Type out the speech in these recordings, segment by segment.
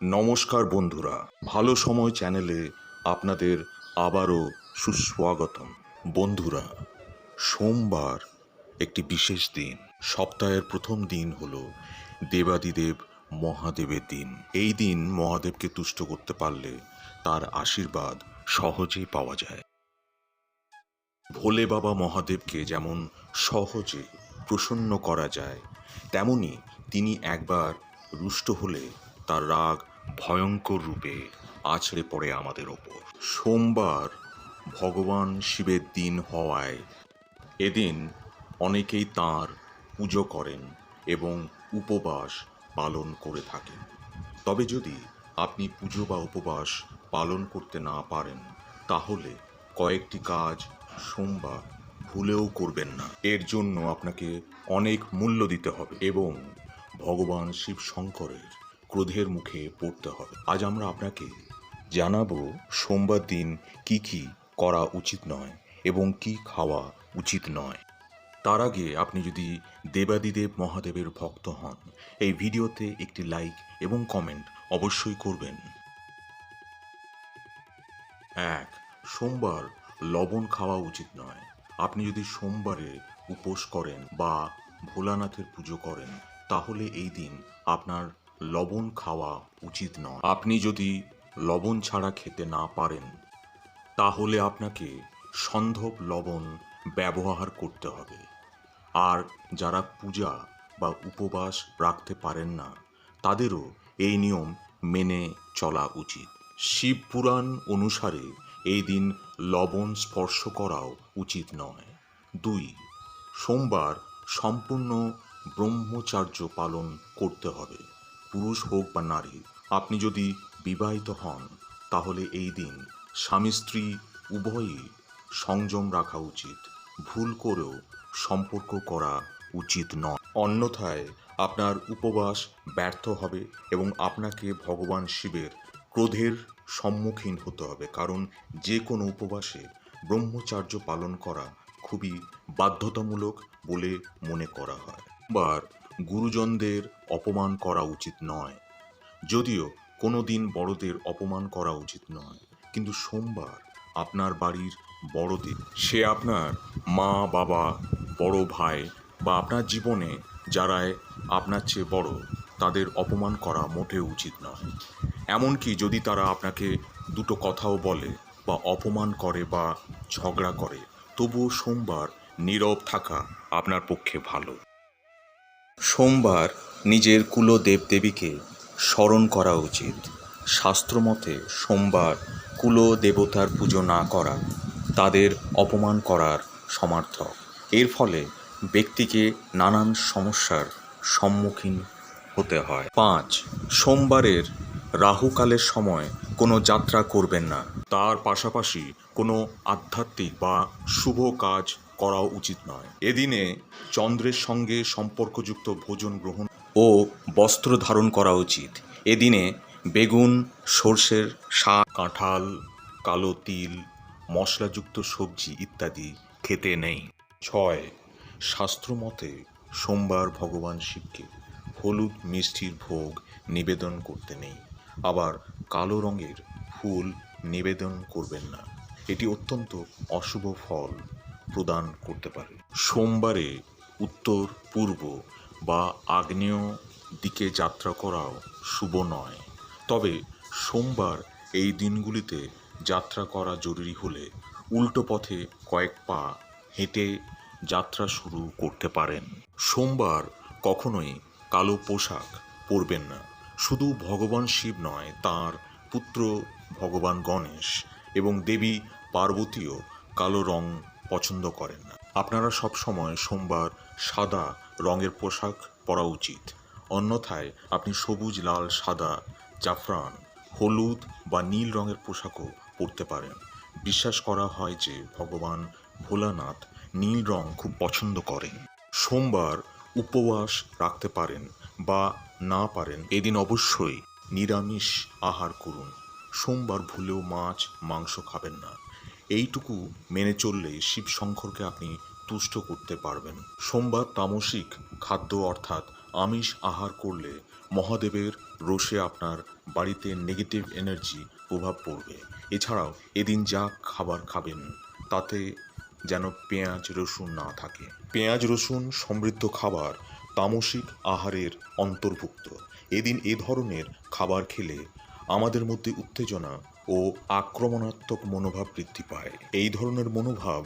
নমস্কার বন্ধুরা, ভালো সময় চ্যানেলে আপনাদের আবারও সুস্বাগতম। বন্ধুরা, সোমবার একটি বিশেষ দিন, সপ্তাহের প্রথম দিন হল দেবাদিদেব মহাদেবের দিন। এই দিন মহাদেবকে তুষ্ট করতে পারলে তার আশীর্বাদ সহজেই পাওয়া যায়। ভোলে বাবা মহাদেবকে যেমন সহজে প্রসন্ন করা যায়, তেমনি তিনি একবার রুষ্ট হলে তার রাগ ভয়ঙ্কর রূপে আছড়ে পড়ে আমাদের ওপর। সোমবার ভগবান শিবের দিন হওয়ায় এদিন অনেকেই তার পুজো করেন এবং উপবাস পালন করে থাকেন। তবে যদি আপনি পুজো বা উপবাস পালন করতে না পারেন, তাহলে কয়েকটি কাজ সোমবার ভুলেও করবেন না। এর জন্য আপনাকে অনেক মূল্য দিতে হবে এবং ভগবান শিব শঙ্করের ক্রোধের মুখে পড়তে হবে। আজ আমরা আপনাকে জানাব সোমবার দিন কি কি করা উচিত নয় এবং কি খাওয়া উচিত নয়। তার আগে আপনি যদি দেবাদিদেব মহাদেবের ভক্ত হন, এই ভিডিওতে একটি লাইক এবং কমেন্ট অবশ্যই করবেন। এক, সোমবার লবণ খাওয়া উচিত নয়। আপনি যদি সোমবারে উপোস করেন বা ভোলানাথের পুজো করেন, তাহলে এই দিন আপনার লবণ খাওয়া উচিত নয়। আপনি যদি লবণ ছাড়া খেতে না পারেন, তাহলে আপনাকে সন্ধব লবণ ব্যবহার করতে হবে। আর যারা পূজা বা উপবাস রাখতে পারেন না, তাদেরও এই নিয়ম মেনে চলা উচিত। শিব পুরাণ অনুসারে এই দিন লবণ স্পর্শ করাও উচিত নয়। দুই, সোমবার সম্পূর্ণ ব্রহ্মচার্য পালন করতে হবে। পুরুষ হোক বা নারী, আপনি যদি বিবাহিত হন, তাহলে এই দিন স্বামী স্ত্রী উভয়ই সংযম রাখা উচিত। ভুল করেও সম্পর্ক করা উচিত নয়। অন্যথায় আপনার উপবাস ব্যর্থ হবে এবং আপনাকে ভগবান শিবের ক্রোধের সম্মুখীন হতে হবে, কারণ যে কোনো উপবাসে ব্রহ্মচার্য পালন করা খুবই বাধ্যতামূলক বলে মনে করা হয়। বার গুরুজনদের অপমান করা উচিত নয়। যদিও কোনো দিন বড়দের অপমান করা উচিত নয়, কিন্তু সোমবার আপনার বাড়ির বড়দের, সে আপনার মা, বাবা, বড় ভাই বা আপনার জীবনে যারাই আপনার চেয়ে বড়, তাদের অপমান করা মোটেও উচিত নয়। এমনকি যদি তারা আপনাকে দুটো কথাও বলে বা অপমান করে বা ঝগড়া করে, তবুও সোমবার নীরব থাকা আপনার পক্ষে ভালো। সোমবার নিজের কুল দেবদেবীকে স্মরণ করা উচিত। শাস্ত্রমতে সোমবার কুল দেবতার পুজো না করা তাদের অপমান করার সমার্থক। এর ফলে ব্যক্তিকে নানান সমস্যার সম্মুখীন হতে হয়। পাঁচ, সোমবারের রাহুকালের সময় কোনো যাত্রা করবেন না। তার পাশাপাশি কোনো আধ্যাত্মিক বা শুভ কাজ করা উচিত নয়। এদিনে চন্দ্রের সঙ্গে সম্পর্কযুক্ত ভোজন গ্রহণ ও বস্ত্র ধারণ করা উচিত। এদিনে বেগুন সর্ষের শাক কাঁঠাল কালো তিল মশলাযুক্ত সবজি ইত্যাদি খেতে নেই। ছয় শাস্ত্রমতে সোমবার ভগবান শিবকে হলুদ মিষ্টির ভোগ নিবেদন করতে নেই। আবার কালো রঙের ফুল নিবেদন করবেন না। এটি অত্যন্ত অশুভ ফল। প্রদান করতে পারে। সোমবারে উত্তর, পূর্ব বা আগ্নেয় দিকে যাত্রা করাও শুভ নয়। তবে সোমবার এই দিনগুলিতে যাত্রা করা জরুরি হলে উল্টো পথে কয়েক পা হেঁটে যাত্রা শুরু করতে পারেন। সোমবার কখনোই কালো পোশাক পরবেন না। শুধু ভগবান শিব নয়, তার পুত্র ভগবান গণেশ এবং দেবী পার্বতীও কালো রং পছন্দ করেন না। আপনারা সবসময় সোমবার সাদা রঙের পোশাক পরা উচিত। অন্যথায় আপনি সবুজ, লাল, সাদা, জাফরান, হলুদ বা নীল রঙের পোশাকও পরতে পারেন। বিশ্বাস করা হয় যে ভগবান ভোলানাথ নীল রং খুব পছন্দ করেন। সোমবার উপবাস রাখতে পারেন বা না পারেন এদিন অবশ্যই নিরামিষ আহার করুন। সোমবার ভুলেও মাছ, মাংস খাবেন না। এইটুকু মেনে চললে শিব শঙ্করকে আপনি তুষ্ট করতে পারবেন। সোমবার তামসিক খাদ্য অর্থাৎ আমিষ আহার করলে মহাদেবের রোষে আপনার বাড়িতে নেগেটিভ এনার্জি প্রভাব পড়বে। এছাড়াও এদিন যা খাবার খাবেন, তাতে যেন পেঁয়াজ রসুন না থাকে। পেঁয়াজ রসুন সমৃদ্ধ খাবার তামসিক আহারের অন্তর্ভুক্ত। এদিন এ ধরনের খাবার খেলে আমাদের মধ্যে উত্তেজনা ও আক্রমণাত্মক মনোভাব বৃদ্ধি পায়। এই ধরনের মনোভাব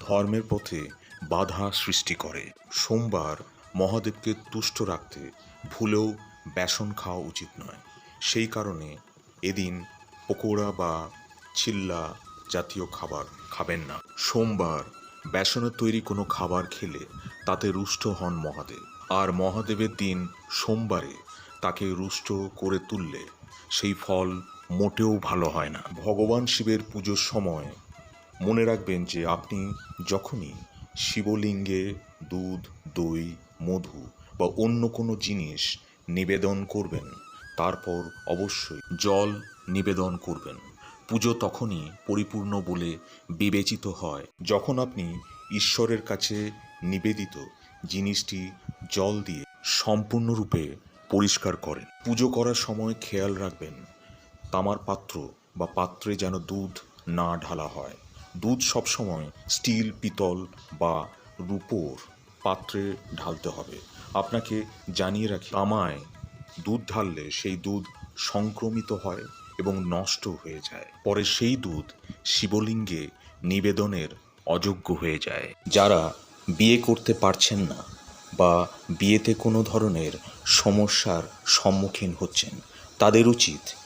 ধর্মের পথে বাধা সৃষ্টি করে। সোমবার মহাদেবকে তুষ্ট রাখতে ভুলেও বেসন খাওয়া উচিত নয়। সেই কারণে এদিন পকোড়া বা চিল্লা জাতীয় খাবার খাবেন না। সোমবার বেসনের তৈরি কোনো খাবার খেলে তাতে রুষ্ট হন মহাদেব। আর মহাদেবের দিন সোমবারে তাকে রুষ্ট করে তুললে সেই ফল মোটেও ভালো হয় না। ভগবান শিবের পুজোর সময় মনে রাখবেন যে আপনি যখনই শিবলিঙ্গে দুধ, দই, মধু বা অন্য কোনো জিনিস নিবেদন করবেন, তারপর অবশ্যই জল নিবেদন করবেন। পুজো তখনই পরিপূর্ণ বলে বিবেচিত হয়। যখন আপনি ঈশ্বরের কাছে নিবেদিত জিনিসটি জল দিয়ে সম্পূর্ণরূপে পরিষ্কার করেন, পুজো করার সময় খেয়াল রাখবেন তামার পাত্র বা পাত্রে যেন দুধ না ঢালা হয়। দুধ সবসময় স্টিল, পিতল বা রূপোর পাত্রে ঢালতে হবে। আপনাকে জানিয়ে রাখি, তামায় দুধ ঢাললে সেই দুধ সংক্রমিত হয় এবং নষ্ট হয়ে যায়। পরে সেই দুধ শিবলিঙ্গে নিবেদনের অযোগ্য হয়ে যায়। যারা বিয়ে করতে পারছেন না বা বিয়েতে কোনো ধরনের সমস্যার সম্মুখীন হচ্ছেন, তাদের উচিত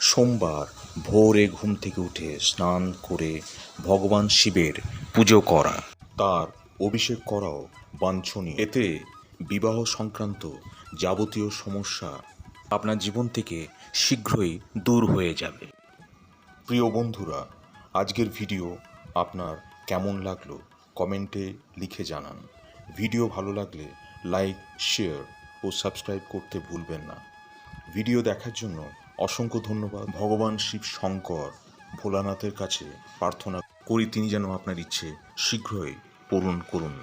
সোমবার ভোরে ঘুম থেকে উঠে স্নান করে ভগবান শিবের পুজো করা। তার অভিষেক করাও বাঞ্ছনীয়। এতে বিবাহ সংক্রান্ত যাবতীয় সমস্যা আপনার জীবন থেকে শীঘ্রই দূর হয়ে যাবে। প্রিয় বন্ধুরা, আজকের ভিডিও আপনার কেমন লাগল কমেন্টে লিখে জানান। ভিডিও ভালো লাগলে লাইক, শেয়ার ও সাবস্ক্রাইব করতে ভুলবেন না। ভিডিও দেখার জন্য অসংখ্য ধন্যবাদ। ভগবান শিব শঙ্কর ভোলানাথের কাছে প্রার্থনা করি, তিনি যেন আপনার ইচ্ছে শীঘ্রই পূরণ করুন।